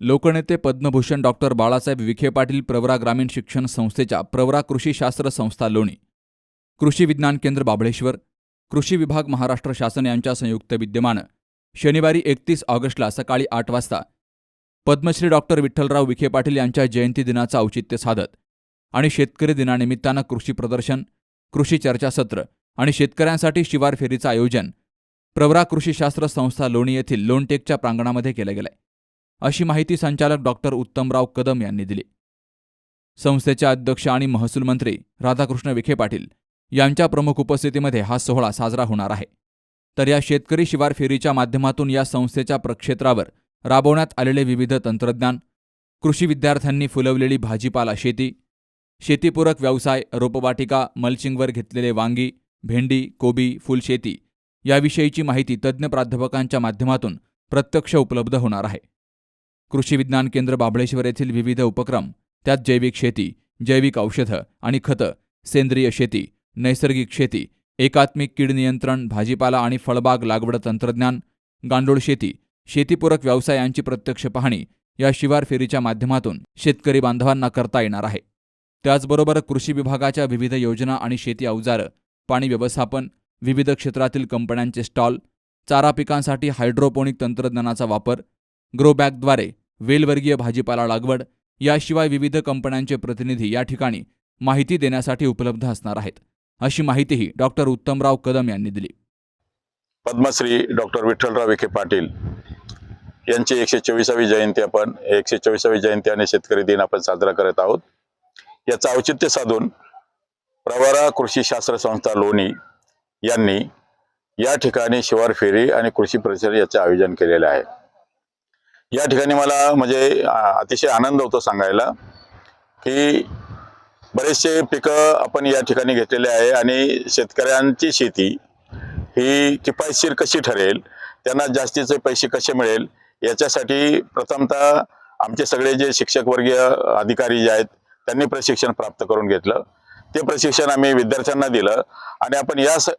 लोकनेते पद्मभूषण डॉक्टर बाळासाहेब विखे पाटील प्रवरा ग्रामीण शिक्षण संस्थेच्या प्रवरा कृषी शास्त्र संस्था लोणी कृषी विज्ञान केंद्र बाबळेश्वर कृषी विभाग महाराष्ट्र शासन यांच्या संयुक्त विद्यमानं शनिवारी एकतीस ऑगस्टला सकाळी आठ वाजता पद्मश्री डॉक्टर विठ्ठलराव विखे पाटील यांच्या जयंती दिनाचं औचित्य साधत आणि शेतकरी दिनानिमित्तानं कृषी प्रदर्शन कृषी चर्चासत्र आणि शेतकऱ्यांसाठी शिवार फेरीचं आयोजन प्रवरा कृषीशास्त्र संस्था लोणी येथील लोणटेकच्या प्रांगणामध्ये केलं गेलंय. अशी माहिती संचालक डॉक्टर उत्तमराव कदम यांनी दिली. संस्थेचे अध्यक्ष आणि महसूल मंत्री राधाकृष्ण विखे पाटील यांच्या प्रमुख उपस्थितीमध्ये हा सोहळा साजरा होणार आहे. तर या शेतकरी शिवार फेरीच्या माध्यमातून या संस्थेच्या प्रक्षेत्रावर राबवण्यात आलेले विविध तंत्रज्ञान कृषी विद्यार्थ्यांनी फुलवलेली भाजीपाला शेती शेतीपूरक व्यवसाय रोपवाटिका मल्चिंगवर घेतलेले वांगी भेंडी कोबी फुलशेती याविषयीची माहिती तज्ज्ञ प्राध्यापकांच्या माध्यमातून प्रत्यक्ष उपलब्ध होणार आहे. कृषी विज्ञान केंद्र बाबळेश्वर येथील विविध उपक्रम त्यात जैविक शेती जैविक औषधं आणि खतं सेंद्रिय शेती नैसर्गिक शेती एकात्मिक कीड नियंत्रण भाजीपाला आणि फळबाग लागवड तंत्रज्ञान गांडूळ शेती शेतीपूरक व्यवसायांची प्रत्यक्ष पाहणी या शिवार फेरीच्या माध्यमातून शेतकरी बांधवांना करता येणार आहे. त्याचबरोबर कृषी विभागाच्या विविध योजना आणि शेती अवजारं पाणी व्यवस्थापन विविध क्षेत्रातील कंपन्यांचे स्टॉल चारा पिकांसाठी हायड्रोपोनिक तंत्रज्ञानाचा वापर ग्रोबॅगद्वारे वेलवर्गीय भाजीपाला लागवड याशिवाय विविध कंपन्यांचे प्रतिनिधी या ठिकाणी माहिती देण्यासाठी उपलब्ध असणार आहेत अशी माहितीही डॉक्टर उत्तमराव कदम यांनी दिली. पद्मश्री डॉक्टर विठ्ठलराव विखे पाटील यांची एकशे चोवीसावी जयंती आपण एकशे चोवीसावी जयंती आणि शेतकरी दिन आपण साजरा करत आहोत. याचं औचित्य साधून प्रवरा कृषी शास्त्र संस्था लोणी यांनी या ठिकाणी शिवार फेरी आणि कृषी परिसर याचे आयोजन केलेले आहे. या ठिकाणी मला म्हणजे अतिशय आनंद होतो सांगायला की बरेचसे पिकं आपण या ठिकाणी घेतलेले आहे आणि शेतकऱ्यांची शेती ही किफायतशीर कशी ठरेल त्यांना जास्तीचे पैसे कसे मिळेल याच्यासाठी प्रथमतः आमचे सगळे जे शिक्षक वर्गीय अधिकारी जे आहेत त्यांनी प्रशिक्षण प्राप्त करून घेतलं. ते प्रशिक्षण आम्ही विद्यार्थ्यांना दिलं आणि आपण या स-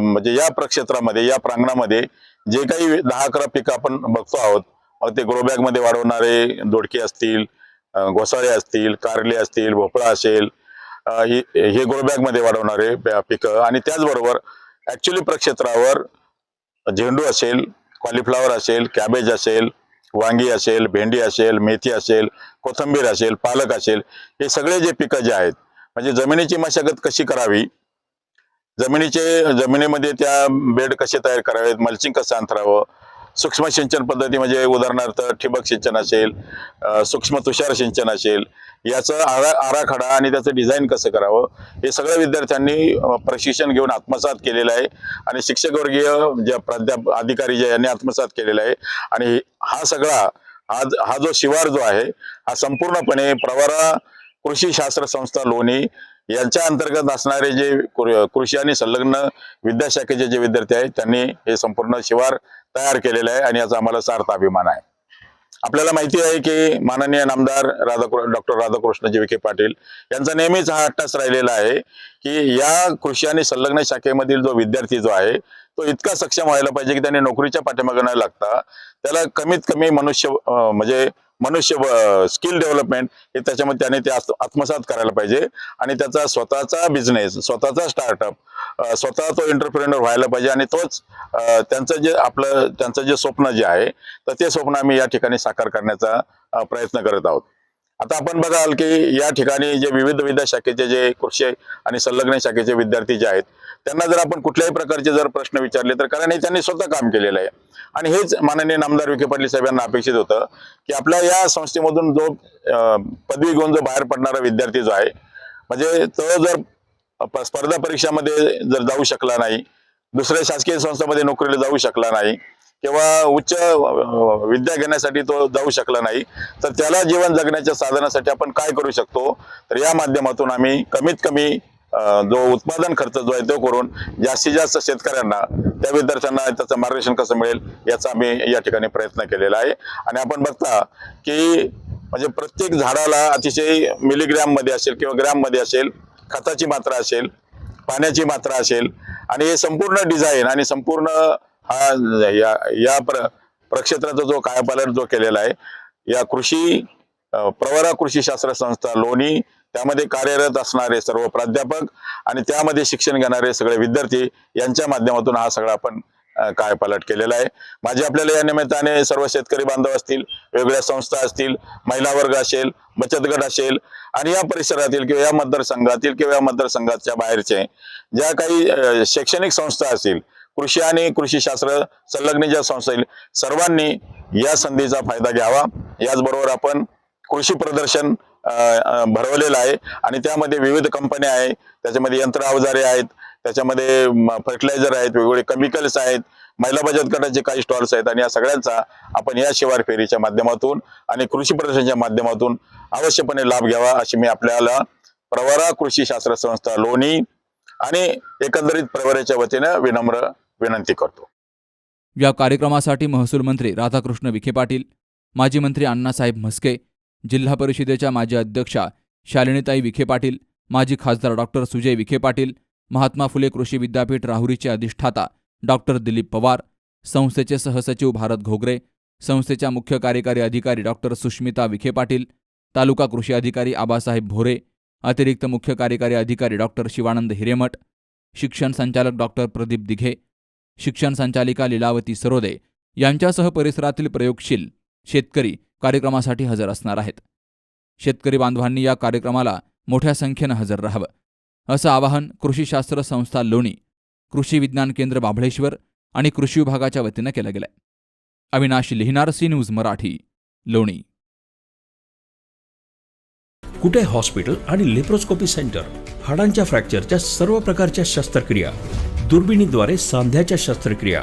म्हणजे या प्रक्षेत्रामध्ये या प्रांगणामध्ये जे काही दहा अकरा पिकं आपण बघतो आहोत मग ते ग्रोबॅगमध्ये वाढवणारे दोडके असतील घोसाळे असतील कारले असतील भोपळा असेल हे हे हे ग्रोबॅगमध्ये वाढवणारे पिकं. आणि त्याचबरोबर ऍक्च्युली प्रक्षेत्रावर झेंडू असेल कॉलीफ्लॉवर असेल कॅबेज असेल वांगी असेल भेंडी असेल मेथी असेल कोथंबीर असेल पालक असेल हे सगळे जे पिकं जे आहेत म्हणजे जमिनीची मशागत कशी करावी? जमिनीचे जमिनीमध्ये त्या बेड कसे तयार करावेत? मल्चिंग कसं अंतरावं? सूक्ष्म सिंचन पद्धती म्हणजे उदाहरणार्थ ठिबक सिंचन असेल सूक्ष्म तुषार सिंचन असेल याचं आरा आराखडा आणि त्याचं डिझाईन कसं करावं हे सगळ्या विद्यार्थ्यांनी प्रशिक्षण घेऊन आत्मसात केलेलं आहे. आणि शिक्षकवर्गीय ज्या प्राध्याप अधिकारी जे यांनी आत्मसात केलेला आहे आणि हा सगळा हा हा जो शिवार जो आहे हा संपूर्णपणे प्रवरा कृषी शास्त्र संस्था लोणी यांच्या अंतर्गत असणारे जे कृषी आणि संलग्न विद्याशाखेचे जे विद्यार्थी आहेत त्यांनी हे संपूर्ण शिवार तयार केलेलं आहे आणि याचा आम्हाला सार्थ अभिमान आहे. आपल्याला माहिती आहे की माननीय नामदार राधा डॉक्टर राधाकृष्णजी विखे पाटील यांचा नेहमीच हा अट्टास राहिलेला आहे की या कृषी आणि संलग्न शाखेमधील जो विद्यार्थी जो आहे तो इतका सक्षम व्हायला पाहिजे की त्याने नोकरीच्या पाठीमागे न लागता त्याला कमीत कमी मनुष्य म्हणजे मनुष्य स्किल डेव्हलपमेंट हे त्याच्यामध्ये त्याने ते आत्मसात करायला पाहिजे. आणि त्याचा स्वतःचा बिझनेस स्वतःचा स्टार्टअप स्वतः तो एंटरप्रेनर व्हायला पाहिजे. आणि तोच त्यांचं जे आपलं त्यांचं जे स्वप्न जे आहे तर ते स्वप्न आम्ही या ठिकाणी साकार करण्याचा प्रयत्न करत आहोत. आता आपण बघाल की या ठिकाणी जे विविध विद्या शाखेचे जे कृषी आणि संलग्न शाखेचे विद्यार्थी जे आहेत त्यांना जर आपण कुठल्याही प्रकारचे जर प्रश्न विचारले तर कारण हे त्यांनी स्वतः काम केलेलं आहे. आणि हेच माननीय नामदार विखे पाटील साहेब यांना अपेक्षित होतं की आपल्या या संस्थेमधून जो पदवी घेऊन जो बाहेर पडणारा विद्यार्थी जो आहे म्हणजे तो जर स्पर्धा परीक्षामध्ये जर जाऊ शकला नाही दुसऱ्या शासकीय संस्थांमध्ये नोकरीला जाऊ शकला नाही किंवा उच्च विद्या घेण्यासाठी तो जाऊ शकला नाही तर त्याला जीवन जगण्याच्या साधनासाठी आपण काय करू शकतो? तर या माध्यमातून आम्ही कमीत कमी जो उत्पादन खर्च जो आहे तो करून जास्तीत जास्त शेतकऱ्यांना त्या विद्यार्थ्यांना त्याचं मार्गदर्शन कसं मिळेल याचा आम्ही या ठिकाणी प्रयत्न केलेला आहे. आणि आपण बघता की म्हणजे प्रत्येक झाडाला अतिशय मिलीग्रॅममध्ये असेल किंवा ग्रॅममध्ये असेल खताची मात्रा असेल पाण्याची मात्रा असेल आणि हे संपूर्ण डिझाईन आणि संपूर्ण हा या या प्र प्रक्षेत्राचा जो कायापालट जो केलेला आहे या कृषी प्रवरा कृषी शास्त्र संस्था लोणी त्यामध्ये कार्यरत असणारे सर्व प्राध्यापक आणि त्यामध्ये शिक्षण घेणारे सगळे विद्यार्थी यांच्या माध्यमातून हा सगळा आपण काय पलट केलेला आहे. माझे आपल्याला या निमित्ताने सर्व शेतकरी बांधव असतील वेगवेगळ्या संस्था असतील महिला वर्ग असेल बचत गट असेल आणि या परिसरातील किंवा या मतदारसंघातील किंवा या मतदारसंघाच्या बाहेरचे ज्या काही शैक्षणिक संस्था असतील कृषी आणि कृषी शास्त्र संलग्न ज्या संस्था आहेत सर्वांनी या संधीचा फायदा घ्यावा. याचबरोबर आपण कृषी प्रदर्शन भरवलेलं आहे. आणि त्यामध्ये विविध कंपन्या आहे त्याच्यामध्ये यंत्र अवजारे आहेत. त्याच्यामध्ये फर्टिलायझर आहेत. वेगवेगळे केमिकल्स आहेत. महिला बचत गटाचे काही स्टॉल्स आहेत. आणि या सगळ्यांचा आपण या शिवार फेरीच्या माध्यमातून आणि कृषी प्रदर्शनाच्या माध्यमातून अवश्यपणे लाभ घ्यावा अशी मी आपल्याला प्रवरा कृषी शास्त्र संस्था लोणी आणि एकंदरीत प्रवराच्या वतीनं विनम्र विनंती करतो. या कार्यक्रमासाठी महसूल मंत्री राधाकृष्ण विखे पाटील माजी मंत्री अण्णासाहेब म्हस्के जिल्हा परिषदेच्या माजी अध्यक्षा शालिनीताई विखे पाटील माजी खासदार डॉक्टर सुजय विखे पाटील महात्मा फुले कृषी विद्यापीठ राहुरीचे अधिष्ठाता डॉक्टर दिलीप पवार संस्थेचे सहसचिव भारत घोगरे संस्थेच्या मुख्य कार्यकारी अधिकारी डॉक्टर सुष्मिता विखे पाटील तालुका कृषी अधिकारी आबासाहेब भोरे अतिरिक्त मुख्य कार्यकारी अधिकारी डॉक्टर शिवानंद हिरेमठ शिक्षण संचालक डॉक्टर प्रदीप दिघे शिक्षण संचालिका लीलावती सरोदे यांच्यासह परिसरातील प्रयोगशील शेतकरी कार्यक्रमासाठी हजर असणार आहेत. शेतकरी बांधवांनी या कार्यक्रमाला मोठ्या संख्येनं हजर राहावं. असं आवाहन कृषीशास्त्र संस्था लोणी कृषी विज्ञान केंद्र बाभळेश्वर आणि कृषी विभागाच्या वतीनं केलं गेलंय. अविनाश लिहिणार सी न्यूज मराठी लोणी. कुठे हॉस्पिटल आणि लेप्रोस्कोपी सेंटर? हाडांच्या फ्रॅक्चरच्या सर्व प्रकारच्या शस्त्रक्रिया. दुर्बिणीद्वारे सांध्याच्या शस्त्रक्रिया.